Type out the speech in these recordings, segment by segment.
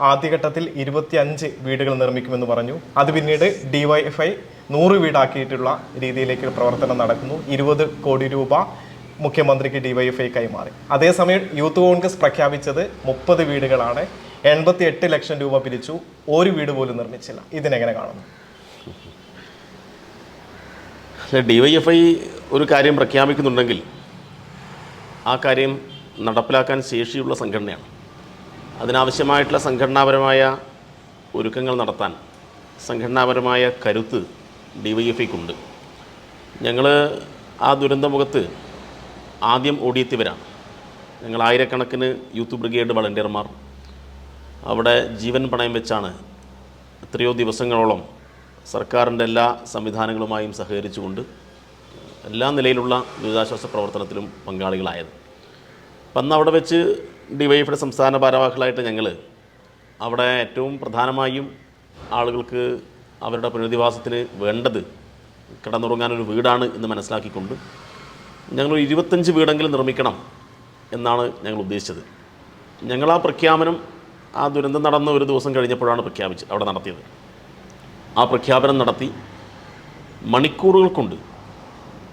ആദ്യഘട്ടത്തിൽ ഇരുപത്തിയഞ്ച് വീടുകൾ നിർമ്മിക്കുമെന്ന് പറഞ്ഞു. അത് പിന്നീട് ഡിവൈഎഫ്ഐ നൂറ് വീടാക്കിയിട്ടുള്ള രീതിയിലേക്ക് പ്രവർത്തനം നടക്കുന്നു. ഇരുപത് കോടി രൂപ മുഖ്യമന്ത്രിക്ക് ഡിവൈഎഫ്ഐ കൈമാറി. അതേസമയം യൂത്ത് കോൺഗ്രസ് പ്രഖ്യാപിച്ചത് മുപ്പത് വീടുകളാണ്. എൺപത്തി എട്ട് ലക്ഷം രൂപ പിരിച്ചു. ഒരു വീട് പോലും നിർമ്മിച്ചില്ല. ഇതിനെങ്ങനെ കാണുന്നു? ഡി വൈ ഒരു കാര്യം പ്രഖ്യാപിക്കുന്നുണ്ടെങ്കിൽ ആ കാര്യം നടപ്പിലാക്കാൻ ശേഷിയുള്ള സംഘടനയാണ്. അതിനാവശ്യമായിട്ടുള്ള സംഘടനാപരമായ ഒരുക്കങ്ങൾ നടത്താൻ സംഘടനാപരമായ കരുത്ത് ഡി വൈ എഫ് ഐക്കുണ്ട് ഞങ്ങൾ ആ ദുരന്തമുഖത്ത് ആദ്യം ഓടിയെത്തിയവരാണ്. ഞങ്ങൾ ആയിരക്കണക്കിന് യൂത്ത് ബ്രിഗേഡ് വളണ്ടിയർമാർ. അവിടെ ജീവൻ പണയം വെച്ചാണ് എത്രയോ ദിവസങ്ങളോളം സർക്കാരിന്റെ എല്ലാ സംവിധാനങ്ങളുമായും സഹകരിച്ചുകൊണ്ട് എല്ലാ നിലയിലുള്ള ദുരിതാശ്വാസ പ്രവർത്തനത്തിലും പങ്കാളികളായത്. അപ്പം അന്ന് അവിടെ വെച്ച് ഡിവൈഎഫിയുടെ സംസ്ഥാന ഭാരവാഹികളായിട്ട് ഞങ്ങൾ അവിടെ ഏറ്റവും പ്രധാനമായും ആളുകൾക്ക് അവരുടെ പുനരധിവാസത്തിന് വേണ്ടത് കിടന്നുറങ്ങാനൊരു വീടാണ് എന്ന് മനസ്സിലാക്കിക്കൊണ്ട് ഞങ്ങൾ ഇരുപത്തഞ്ച് വീടെങ്കിലും നിർമ്മിക്കണം എന്നാണ് ഞങ്ങൾ ഉദ്ദേശിച്ചത്. ഞങ്ങൾ ആ പ്രഖ്യാപനം ആ ദുരന്തം നടന്ന ഒരു ദിവസം കഴിഞ്ഞപ്പോഴാണ് പ്രഖ്യാപിച്ചത് അവിടെ നടത്തിയത്. ആ പ്രഖ്യാപനം നടത്തി മണിക്കൂറുകൾ കൊണ്ട്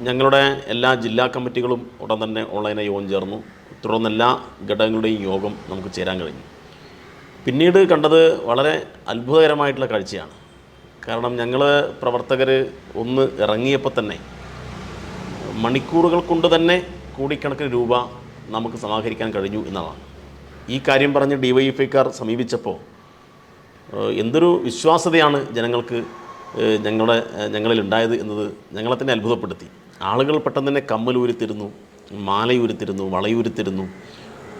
ഞങ്ങളുടെ എല്ലാ ജില്ലാ കമ്മിറ്റികളും ഉടൻ തന്നെ ഓൺലൈനായി യോഗം ചേർന്നു. തുടർന്ന് എല്ലാ ഘടകങ്ങളുടെയും യോഗം നമുക്ക് ചേരാൻ കഴിഞ്ഞു. പിന്നീട് കണ്ടത് വളരെ അത്ഭുതകരമായിട്ടുള്ള കാഴ്ചയാണ്. കാരണം ഞങ്ങൾ പ്രവർത്തകർ ഒന്ന് ഇറങ്ങിയപ്പോൾ തന്നെ മണിക്കൂറുകൾ കൊണ്ട് തന്നെ കോടിക്കണക്കിന് രൂപ നമുക്ക് സമാഹരിക്കാൻ കഴിഞ്ഞു എന്നതാണ്. ഈ കാര്യം പറഞ്ഞ് ഡി വൈ എഫ് ഐക്കാർ സമീപിച്ചപ്പോൾ എന്തൊരു വിശ്വാസതയാണ് ജനങ്ങൾക്ക് ഞങ്ങളുടെ ഞങ്ങളിൽ ഉണ്ടായത് എന്നത് ഞങ്ങളെ തന്നെ അത്ഭുതപ്പെടുത്തി. ആളുകൾ പെട്ടെന്ന് തന്നെ കമ്മലൂരിത്തിരുന്നു. മാലയൂരിത്തിരുന്നു വളയുരുത്തിരുന്നു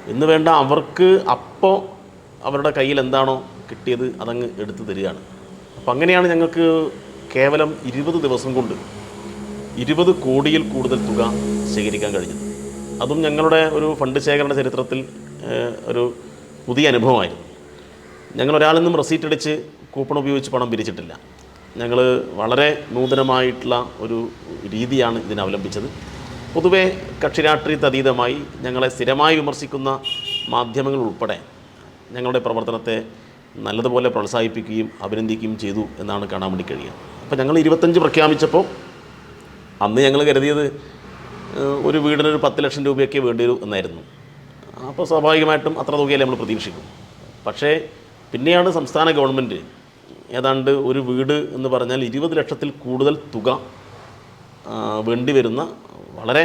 എന്ന് വേണ്ട അവർക്ക് അപ്പോൾ അവരുടെ കയ്യിൽ എന്താണോ കിട്ടിയത് അതങ്ങ് എടുത്തു തരികയാണ്. അപ്പം അങ്ങനെയാണ് ഞങ്ങൾക്ക് കേവലം ഇരുപത് ദിവസം കൊണ്ട് ഇരുപത് കോടിയിൽ കൂടുതൽ തുക ശേഖരിക്കാൻ കഴിഞ്ഞത്. അതും ഞങ്ങളുടെ ഒരു ഫണ്ട് ശേഖരണ ചരിത്രത്തിൽ ഒരു പുതിയ അനുഭവമായിരുന്നു. ഞങ്ങൾ ഒരാളിൽ നിന്നും റെസീറ്റ് അടിച്ച് കൂപ്പൺ ഉപയോഗിച്ച് പണം പിരിച്ചിട്ടില്ല. ഞങ്ങൾ വളരെ നൂതനമായിട്ടുള്ള ഒരു രീതിയാണ് ഇതിനെ അവലംബിച്ചത്. പൊതുവെ കക്ഷി രാഷ്ട്രീയത്തെ അതീതമായി ഞങ്ങളെ സ്ഥിരമായി വിമർശിക്കുന്ന മാധ്യമങ്ങൾ ഉൾപ്പെടെ ഞങ്ങളുടെ പ്രവർത്തനത്തെ നല്ലതുപോലെ പ്രോത്സാഹിപ്പിക്കുകയും അഭിനന്ദിക്കുകയും ചെയ്തു എന്നാണ് കാണാൻ വേണ്ടി കഴിയുക. അപ്പോൾ ഞങ്ങൾ ഇരുപത്തഞ്ച് പ്രഖ്യാപിച്ചപ്പോൾ അന്ന് ഞങ്ങൾ കരുതിയത് ഒരു വീടിനൊരു പത്ത് ലക്ഷം രൂപയൊക്കെ വേണ്ടി വരും എന്നായിരുന്നു. അപ്പോൾ സ്വാഭാവികമായിട്ടും അത്ര തുകയല്ലേ നമ്മൾ പ്രതീക്ഷിക്കും. പക്ഷേ പിന്നെയാണ് സംസ്ഥാന ഗവൺമെന്റ് ഏതാണ്ട് ഒരു വീട് എന്ന് പറഞ്ഞാൽ ഇരുപത് ലക്ഷത്തിൽ കൂടുതൽ തുക വേണ്ടി വരുന്ന വളരെ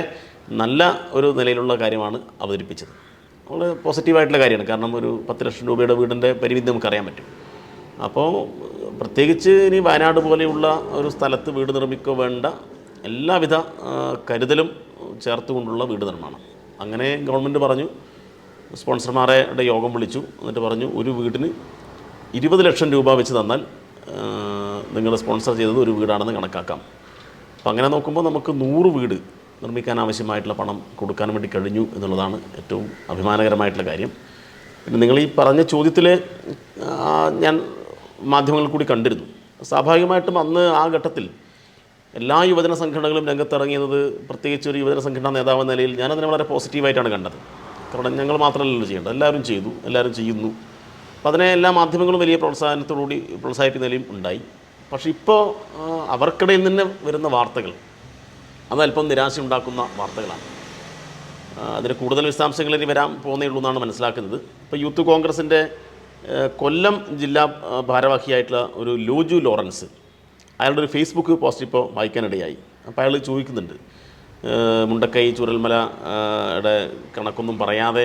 നല്ല ഒരു നിലയിലുള്ള കാര്യമാണ് അവതരിപ്പിച്ചത്. വളരെ പോസിറ്റീവായിട്ടുള്ള കാര്യമാണ്. കാരണം ഒരു പത്ത് ലക്ഷം രൂപയുടെ വീടിന്റെ പരിമിതി നമുക്കറിയാൻ പറ്റും. അപ്പോൾ പ്രത്യേകിച്ച് ഇനി വയനാട് പോലെയുള്ള ഒരു സ്ഥലത്ത് വീട് നിർമ്മിക്കുക വേണ്ട എല്ലാവിധ കരുതലും ചേർത്തുകൊണ്ടുള്ള വീട് നിർമ്മാണം. അങ്ങനെ ഗവൺമെന്റ് പറഞ്ഞു സ്പോൺസർമാരുടെ യോഗം വിളിച്ചു. എന്നിട്ട് പറഞ്ഞു ഒരു വീടിന് ഇരുപത് ലക്ഷം രൂപ വെച്ച് തന്നാൽ നിങ്ങൾ സ്പോൺസർ ചെയ്തത് ഒരു വീടാണെന്ന് കണക്കാക്കാം. അപ്പം അങ്ങനെ നോക്കുമ്പോൾ നമുക്ക് നൂറ് വീട് നിർമ്മിക്കാൻ ആവശ്യമായിട്ടുള്ള പണം കൊടുക്കാൻ വേണ്ടി കഴിഞ്ഞു എന്നുള്ളതാണ് ഏറ്റവും അഭിമാനകരമായിട്ടുള്ള കാര്യം. പിന്നെ നിങ്ങൾ ഈ പറഞ്ഞ ചോദ്യത്തിൽ ഞാൻ മാധ്യമങ്ങളിൽ കൂടി കണ്ടിരുന്നു. സ്വാഭാവികമായിട്ടും അന്ന് ആ ഘട്ടത്തിൽ എല്ലാ യുവജന സംഘടനകളും രംഗത്തിറങ്ങിയത് പ്രത്യേകിച്ച് ഒരു യുവജന സംഘടനാ നേതാവ് എന്ന നിലയിൽ ഞാനതിനെ വളരെ പോസിറ്റീവായിട്ടാണ് കണ്ടത്. കാരണം ഞങ്ങൾ മാത്രമല്ലല്ലോ ചെയ്യേണ്ടത്. എല്ലാവരും ചെയ്തു എല്ലാവരും ചെയ്യുന്നു. അപ്പോൾ അതിനെ എല്ലാ മാധ്യമങ്ങളും വലിയ പ്രോത്സാഹനത്തോടുകൂടി പ്രോത്സാഹിപ്പിക്കുന്നതിലും ഉണ്ടായി. പക്ഷേ ഇപ്പോൾ അവർക്കിടയിൽ നിന്ന് വരുന്ന വാർത്തകൾ അത് അല്പം നിരാശ ഉണ്ടാക്കുന്ന വാർത്തകളാണ് അതിന് കൂടുതൽ വിശദാംശങ്ങൾ ഇനി വരാൻ പോകുന്നേ ഉള്ളൂ എന്നാണ് മനസ്സിലാക്കുന്നത്. ഇപ്പോൾ യൂത്ത് കോൺഗ്രസിന്റെ കൊല്ലം ജില്ലാ ഭാരവാഹിയായിട്ടുള്ള ഒരു ലോജു ലോറൻസ് അയാളുടെ ഒരു ഫേസ്ബുക്ക് പോസ്റ്റ് ഇപ്പോൾ വായിക്കാനിടയായി. അപ്പോൾ അയാൾ ചോദിക്കുന്നുണ്ട് മുണ്ടക്കൈ ചുരൽമല യുടെ കണക്കൊന്നും പറയാതെ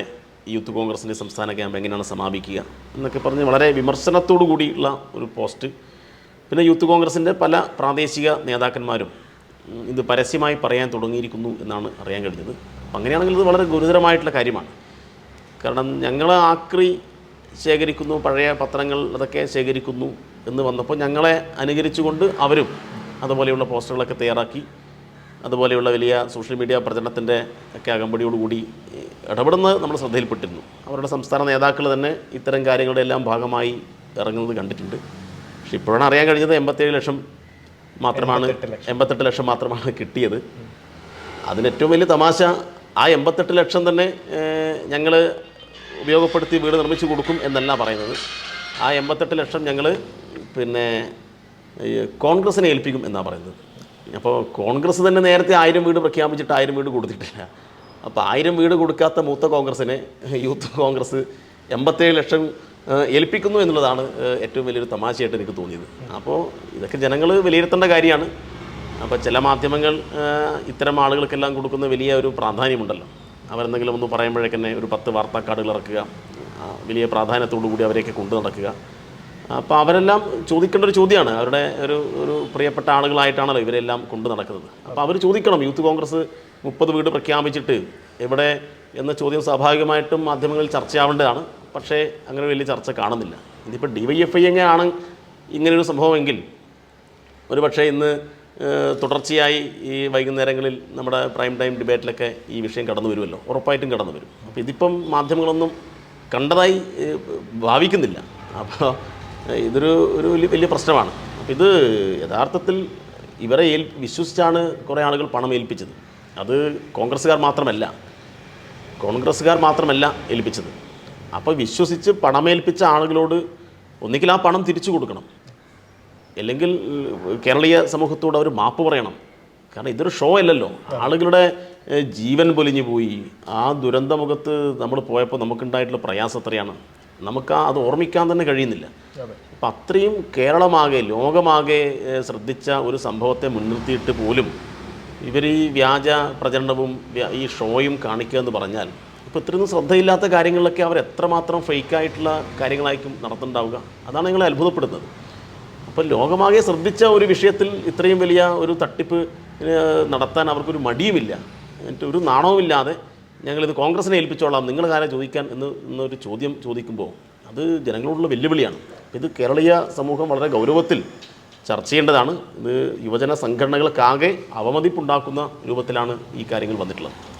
യൂത്ത് കോൺഗ്രസിന്റെ സംസ്ഥാന ക്യാമ്പ് എങ്ങനെയാണ് സമാപിക്കുക എന്നൊക്കെ പറഞ്ഞ് വളരെ വിമർശനത്തോടു കൂടിയുള്ള ഒരു പോസ്റ്റ്. പിന്നെ യൂത്ത് കോൺഗ്രസിന്റെ പല പ്രാദേശിക നേതാക്കന്മാരും ഇത് പരസ്യമായി പറയാൻ തുടങ്ങിയിരിക്കുന്നു എന്നാണ് അറിയാൻ കഴിഞ്ഞത്. അപ്പം അങ്ങനെയാണെങ്കിൽ ഇത് വളരെ ഗുരുതരമായിട്ടുള്ള കാര്യമാണ്. കാരണം ഞങ്ങൾ ആക്രി ശേഖരിക്കുന്നു പഴയ പത്രങ്ങൾ അതൊക്കെ ശേഖരിക്കുന്നു എന്ന് വന്നപ്പോൾ ഞങ്ങളെ അനുകരിച്ചുകൊണ്ട് അവരും അതുപോലെയുള്ള പോസ്റ്ററുകളൊക്കെ തയ്യാറാക്കി അതുപോലെയുള്ള വലിയ സോഷ്യൽ മീഡിയ പ്രചരണത്തിന്റെ ഒക്കെ അകമ്പടിയോടുകൂടി ഇടപെടുന്നത് നമ്മൾ ശ്രദ്ധയിൽപ്പെട്ടിരുന്നു. അവരുടെ സംസ്ഥാന നേതാക്കൾ തന്നെ ഇത്തരം കാര്യങ്ങളുടെ എല്ലാം ഭാഗമായി ഇറങ്ങുന്നത് കണ്ടിട്ടുണ്ട്. പക്ഷെ ഇപ്പോഴാണ് അറിയാൻ കഴിഞ്ഞത് എൺപത്തേഴ് ലക്ഷം മാത്രമാണ് എൺപത്തെട്ട് ലക്ഷം. മാത്രമാണ് കിട്ടിയത്. അതിന് ഏറ്റവും വലിയ തമാശ ആ എൺപത്തെട്ട് ലക്ഷം തന്നെ ഞങ്ങൾ ഉപയോഗപ്പെടുത്തി വീട് നിർമ്മിച്ചു കൊടുക്കും എന്നല്ല പറയുന്നത്. ആ എൺപത്തെട്ട് ലക്ഷം ഞങ്ങൾ പിന്നെ കോൺഗ്രസിനെ ഏൽപ്പിക്കും എന്നാണ് പറയുന്നത്. അപ്പോൾ കോൺഗ്രസ് തന്നെ നേരത്തെ ആയിരം വീട് പ്രഖ്യാപിച്ചിട്ട് ആയിരം വീട് കൊടുത്തിട്ടില്ല. അപ്പോൾ ആയിരം വീട് കൊടുക്കാത്ത മൂത്ത കോൺഗ്രസിനെ യൂത്ത് കോൺഗ്രസ് എൺപത്തേഴ് ലക്ഷം ഏൽപ്പിക്കുന്നു എന്നുള്ളതാണ് ഏറ്റവും വലിയൊരു തമാശയായിട്ട് എനിക്ക് തോന്നിയത്. അപ്പോൾ ഇതൊക്കെ ജനങ്ങൾ വിലയിരുത്തേണ്ട കാര്യമാണ്. അപ്പോൾ ചില മാധ്യമങ്ങൾ ഇത്തരം ആളുകൾക്കെല്ലാം കൊടുക്കുന്ന വലിയ ഒരു പ്രാധാന്യമുണ്ടല്ലോ. അവരെന്തെങ്കിലും ഒന്ന് പറയുമ്പോഴേക്കന്നെ ഒരു പത്ത് വാർത്താ കാർഡുകൾ ഇറക്കുക വലിയ പ്രാധാന്യത്തോടു കൂടി അവരെയൊക്കെ കൊണ്ടു നടക്കുക. അപ്പോൾ അവരെല്ലാം ചോദിക്കേണ്ട ഒരു ചോദ്യമാണ്. അവരുടെ ഒരു ഒരു പ്രിയപ്പെട്ട ആളുകളായിട്ടാണല്ലോ ഇവരെല്ലാം കൊണ്ടു നടക്കുന്നത്. അപ്പോൾ അവർ ചോദിക്കണം യൂത്ത് കോൺഗ്രസ് മുപ്പത് വീട് പ്രഖ്യാപിച്ചിട്ട് എവിടെ എന്ന ചോദ്യം സ്വാഭാവികമായിട്ടും മാധ്യമങ്ങളിൽ ചർച്ചയാവേണ്ടതാണ്. പക്ഷേ അങ്ങനെ വലിയ ചർച്ച കാണുന്നില്ല. ഇതിപ്പോൾ ഡി വൈ എഫ് ഐ എങ്ങനെയാണ് ഇങ്ങനൊരു സംഭവമെങ്കിൽ ഒരു പക്ഷേ ഇന്ന് തുടർച്ചയായി ഈ വൈകുന്നേരങ്ങളിൽ നമ്മുടെ പ്രൈം ടൈം ഡിബേറ്റിലൊക്കെ ഈ വിഷയം കടന്നു വരുമല്ലോ. ഉറപ്പായിട്ടും കടന്നു വരും. അപ്പോൾ ഇതിപ്പം മാധ്യമങ്ങളൊന്നും കണ്ടതായി ഭാവിക്കുന്നില്ല. അപ്പോൾ ഇതൊരു ഒരു വലിയ വലിയ പ്രശ്നമാണ്. അപ്പോൾ ഇത് യഥാർത്ഥത്തിൽ ഇവരെ ഏൽ വിശ്വസിച്ചാണ് കുറേ ആളുകൾ പണം ഏൽപ്പിച്ചത്. അത് കോൺഗ്രസ്സുകാർ മാത്രമല്ല. കോൺഗ്രസ്സുകാർ മാത്രമല്ല ഏൽപ്പിച്ചത്. അപ്പോൾ വിശ്വസിച്ച് പണമേൽപ്പിച്ച ആളുകളോട് ഒന്നുകിൽ ആ പണം തിരിച്ചു കൊടുക്കണം. അല്ലെങ്കിൽ കേരളീയ സമൂഹത്തോട് അവർ മാപ്പ് പറയണം. കാരണം ഇതൊരു ഷോ അല്ലല്ലോ. ആളുകളുടെ ജീവൻ പൊലിഞ്ഞു പോയി. ആ ദുരന്തമുഖത്ത് നമ്മൾ പോയപ്പോൾ നമുക്കുണ്ടായിട്ടുള്ള പ്രയാസം എത്രയാണ് നമുക്ക് ആ അത് ഓർമ്മിക്കാൻ തന്നെ കഴിയുന്നില്ല. അപ്പം അത്രയും കേരളമാകെ ലോകമാകെ ശ്രദ്ധിച്ച ഒരു സംഭവത്തെ മുൻനിർത്തിയിട്ട് പോലും ഇവർ ഈ വ്യാജ പ്രചരണവും ഈ ഷോയും കാണിക്കുക എന്ന് പറഞ്ഞാൽ ഇപ്പോൾ ഇത്രയൊന്നും ശ്രദ്ധയില്ലാത്ത കാര്യങ്ങളിലൊക്കെ അവർ എത്രമാത്രം ഫേക്കായിട്ടുള്ള കാര്യങ്ങളായിരിക്കും നടത്തുന്നുണ്ടാവുക? അതാണ് നിങ്ങളെ അത്ഭുതപ്പെടുന്നത്. അപ്പോൾ ലോകമാകെ ശ്രദ്ധിച്ച ഒരു വിഷയത്തിൽ ഇത്രയും വലിയ ഒരു തട്ടിപ്പ് നടത്താൻ അവർക്കൊരു മടിയുമില്ല. എന്നിട്ട് ഒരു നാണവുമില്ലാതെ ഞങ്ങളിത് കോൺഗ്രസിനെ ഏൽപ്പിച്ചോളാം നിങ്ങൾ കാര്യം ചോദിക്കാൻ എന്ന് എന്നൊരു ചോദ്യം ചോദിക്കുമ്പോൾ അത് ജനങ്ങളോടുള്ള വെല്ലുവിളിയാണ്. ഇത് കേരളീയ സമൂഹം വളരെ ഗൗരവത്തിൽ ചർച്ച ചെയ്യേണ്ടതാണ്. ഇത് യുവജന സംഘടനകൾക്കാകെ അവമതിപ്പുണ്ടാക്കുന്ന രൂപത്തിലാണ് ഈ കാര്യങ്ങൾ വന്നിട്ടുള്ളത്.